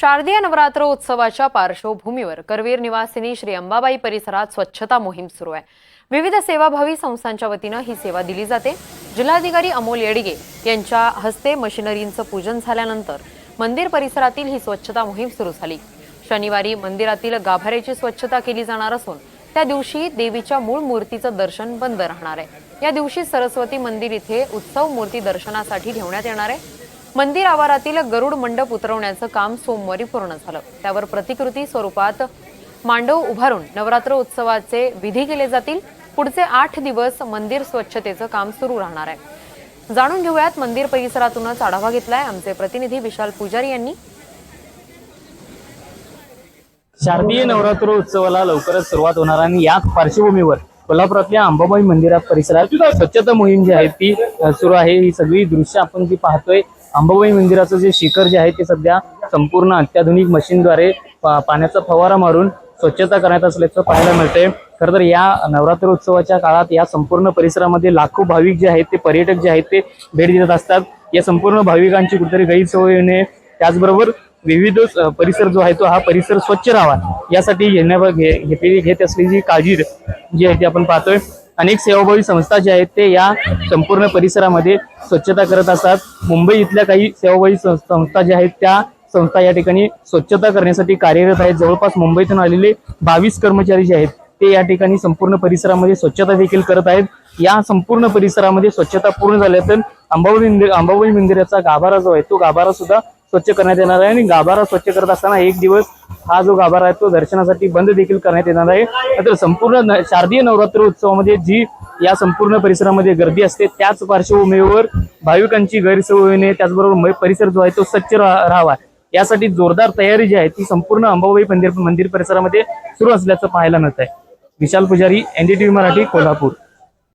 शारदीय नवरात्र उत्सवाच्या पार्श्वभूमीवर करवीर निवासिनी श्री अंबाबाई परिसरात स्वच्छता मोहीम सुरू आहे. विविध सेवाभावी संस्थांच्या वतीनं ही सेवा दिली जाते. जिल्हाधिकारी अमोल येडगे यांच्या हस्ते मशिनरींचं पूजन झाल्यानंतर मंदिर परिसरातील ही स्वच्छता मोहीम सुरू झाली. शनिवारी मंदिरातील गाभाऱ्याची स्वच्छता केली जाणार असून त्या दिवशी देवीच्या मूळ मूर्तीचं दर्शन बंद राहणार आहे. या दिवशी सरस्वती मंदिर इथे उत्सव मूर्ती दर्शनासाठी ठेवण्यात येणार आहे. मंदिर आवारातील गरुड मंडप उतरवण्याचं काम सोमवारी पूर्ण झालं. त्यावर प्रतिकृती स्वरूपात मांडव उभारून नवरात्र उत्सवाचे विधी केले जातील. पुढचे आठ दिवस मंदिर स्वच्छतेचं काम सुरू राहणार आहे. जाणून घेऊयात मंदिर परिसरातूनच आढावा घेतलाय आमचे प्रतिनिधी विशाल पुजारी यांनी. शारदीय नवरात्र उत्सवाला लवकरच सुरुवात होणार आणि याच पार्श्वभूमीवर कोल्हापुरातल्या अंबाबाई मंदिरात परिसरात स्वच्छता मोहीम जी आहे ती सुरू आहे. ही सगळी दृश्य आपण जी पाहतोय अंबाबाई मंदिराचं जे शिखर जे आहे ते सध्या संपूर्ण अत्याधुनिक मशीनद्वारे पा- पाण्याचा फवारा मारून स्वच्छता करण्यात असल्याचं पाहायला मिळतंय. खरं तर या नवरात्र उत्सवाच्या काळात या संपूर्ण परिसरामध्ये लाखो भाविक जे आहेत ते पर्यटक जे आहेत ते भेट देत असतात. या संपूर्ण भाविकांची कुठेतरी गैरसोय होणे त्याचबरोबर विविध परिसर जो आहे तो हा परिसर स्वच्छ राहावा यासाठी घेण्या घे- घेतलेली घेत असलेली जी काळजी जी आहे ती आपण पाहतोय. अनेक सेवाभावी संस्था ज्या आहेत ते या संपूर्ण परिसरामध्ये स्वच्छता करत असतात. मुंबई इथल्या काही सेवाभावी सं- संस्था ज्या आहेत त्या संस्था या ठिकाणी स्वच्छता करण्यासाठी कार्यरत आहेत. जवळपास मुंबईतून आलेले बावीस कर्मचारी जे आहेत ते या ठिकाणी संपूर्ण परिसरामध्ये स्वच्छता देखील करत आहेत. या संपूर्ण परिसरामध्ये स्वच्छता पूर्ण झाल्यानंतर अंबाबाई मंदिर अंबाबाई मंदिराचा गाभारा जो आहे तो गाभारा सुद्धा स्वच्छ करण्यात येणार आहे. आणि गाभारा स्वच्छ करत असताना एक दिवस हा जो गाभारा आहे तो दर्शनासाठी बंद देखील करण्यात येणार आहे. तर संपूर्ण न- शारदीय नवरात्र उत्सवामध्ये जी या संपूर्ण परिसरामध्ये गर्दी असते त्याच पार्श्वभूमीवर भाविकांची गैरसोय होऊ नये त्याचबरोबर परिसर जो आहे तो स्वच्छ राहावा. यासाठी जोरदार तयारी जी आहे ती संपूर्ण अंबाबाई मंदिर मंदिर परिसरामध्ये सुरू असल्याचं पाहायला मिळत आहे विशाल पुजारी एनडीटीव्ही मराठी कोल्हापूर.